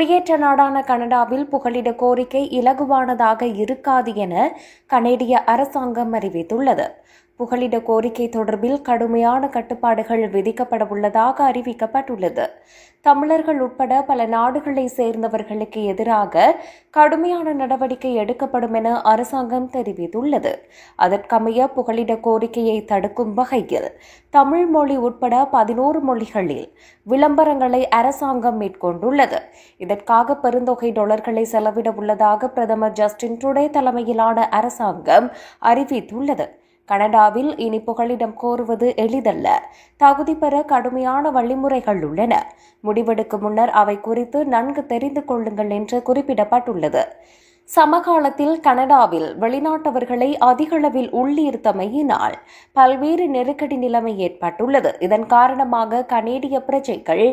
குடியேற்ற நாடான கனடாவில் புகலிட கோரிக்கை இலகுவானதாக இருக்காது என கனேடிய அரசாங்கம் அறிவித்துள்ளது. புகலிட கோரிக்கை தொடர்பில் கடுமையான கட்டுப்பாடுகள் விதிக்கப்பட உள்ளதாக அறிவிக்கப்பட்டுள்ளது. தமிழர்கள் உட்பட பல நாடுகளை சேர்ந்தவர்களுக்கு எதிராக கடுமையான நடவடிக்கை எடுக்கப்படும் என அரசாங்கம் தெரிவித்துள்ளது. அதற்கமைய புகலிட கோரிக்கையை தடுக்கும் வகையில் தமிழ் மொழி உட்பட பதினோரு மொழிகளில் விளம்பரங்களை அரசாங்கம் மேற்கொண்டுள்ளது. இதற்காக பெருந்தொகை டாலர்களை செலவிட உள்ளதாக பிரதமர் ஜஸ்டின் ட்ருடே தலைமையிலான அரசாங்கம் அறிவித்துள்ளது. கனடாவில் இனி புகலிடம் கோருவது எளிதல்ல. தகுதி பெற கடுமையான வழிமுறைகள் உள்ளன. முடிவெடுக்கும் முன்னர் அவை குறித்து நன்கு தெரிந்து கொள்ளுங்கள் என்று குறிப்பிடப்பட்டுள்ளது. சமகாலத்தில் கனடாவில் வெளிநாட்டவர்களை அதிகளவில் உள்ளீர்த்தமையினால் பல்வேறு நெருக்கடி நிலைமை ஏற்பட்டுள்ளது. இதன் காரணமாக கனேடிய பிரஜைகள்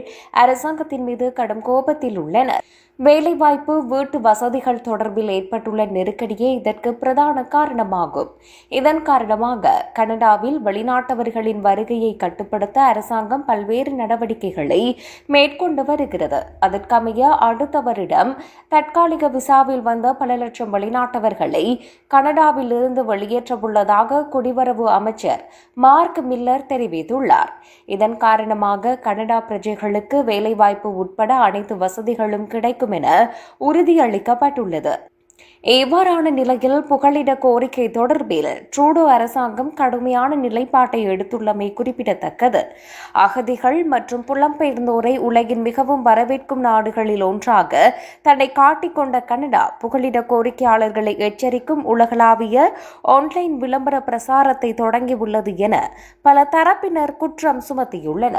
அரசாங்கத்தின் மீது கடும் கோபத்தில் உள்ளனர். வேலைவாய்ப்பு வீட்டு வசதிகள் தொடர்பில் ஏற்பட்டுள்ள நெருக்கடியே இதற்கு பிரதான காரணமாகும். இதன் காரணமாக கனடாவில் வெளிநாட்டவர்களின் வருகையை கட்டுப்படுத்த அரசாங்கம் பல்வேறு நடவடிக்கைகளை மேற்கொண்டு வருகிறது. அதற்கமைய அடுத்த வருடம் தற்காலிக விசாவில் வந்த பல லட்சம் வெளிநாட்டவர்களை கனடாவில் இருந்து வெளியேற்றவுள்ளதாக குடிவரவு அமைச்சர் மார்க் மில்லர் தெரிவித்துள்ளார். இதன் காரணமாக கனடா பிரஜைகளுக்கு வேலைவாய்ப்பு உட்பட அனைத்து வசதிகளும் கிடைக்கும் என உறுதியளிக்கப்பட்டுள்ளது. இவ்வாறான நிலையில் புகலிட கோரிக்கை தொடர்பில் ட்ரூடோ அரசாங்கம் கடுமையான நிலைப்பாட்டை எடுத்துள்ளமை குறிப்பிடத்தக்கது. அகதிகள் மற்றும் புலம்பெயர்ந்தோரை உலகின் மிகவும் வரவேற்கும் நாடுகளில் ஒன்றாக தன்னை காட்டிக்கொண்ட கனடா புகலிட கோரிக்கையாளர்களை எச்சரிக்கும் உலகளாவிய ஆன்லைன் விளம்பர பிரசாரத்தை தொடங்கியுள்ளது என பல தரப்பினர் குற்றம் சுமத்தியுள்ளனர்.